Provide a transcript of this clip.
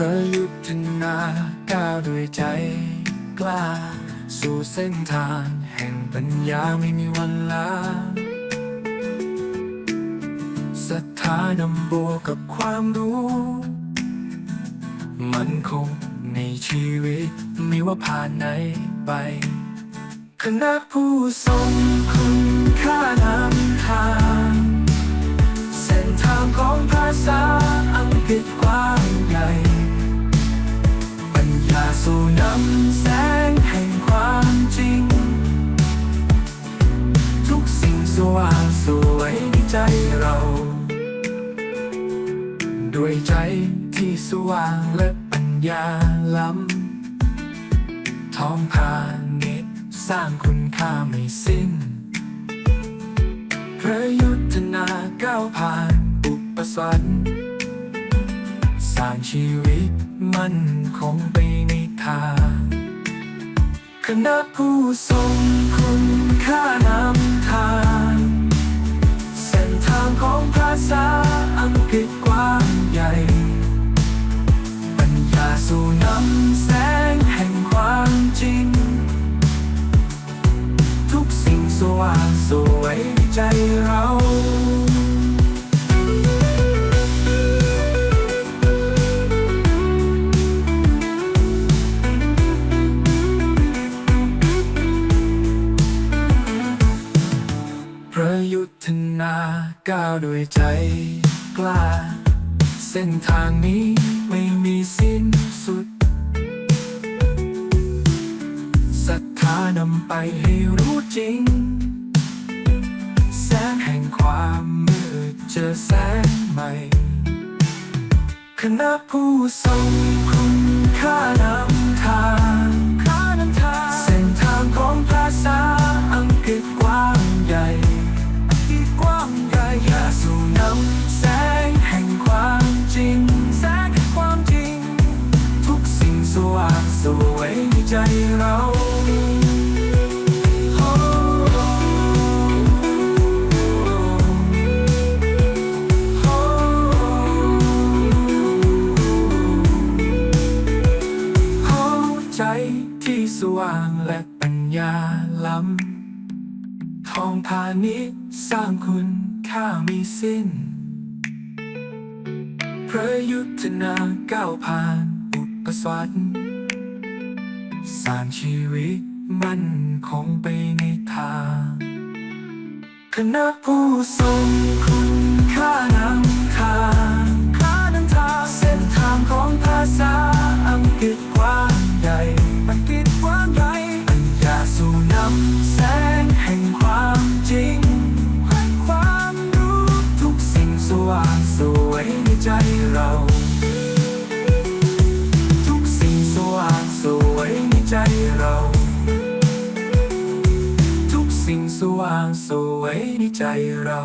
ประยุทธนาก้าวด้วยใจกล้า สู่เส้นทางแห่งปัญญาไม่มีวันลาศรัทธานำบวกกับความรู้ มันคงในชีวิตไม่ว่าผ่านไหนไป คณะผู้ทรงคุณค่านำทาง เส้นทางของภาษาอังกฤษกว้า ด้วยใจที่สว่างและปัญญาล้ำท้องพาณิชย์สร้างคุณค่าไม่สิ้น พระยุทธนาก้าวผ่านอุปสรรคสร้างชีวิตมั่นคงไปในทางคณะผู้ทรงคุณค่านำทาง สว่างสวยใจเราพระยุทธนาก้าวด้วยใจกล้า เส้นทางนี้ไม่มีสิ้านำไปให้รู้จริง แสงแห่งความมืดเจอแสงใหม่ คณะผู้ทรงคุณค่านำทางค่านำทางเส้นทางของภาษาอังกฤษกว้างใหญ่ที่กว้างใหญ่อย่าสู่นำ วยใจเราเข้าใจที่สว่างและปัญญาล้ำทองพาณิชสร้างคุณค่ามีสิ้น พระยุทธนาก้าวผ่านอุปสรรค สร้างชีวิตมั่นคงไปในทางคณะผู้ทรงคุณค่านำ สวยในใจเรา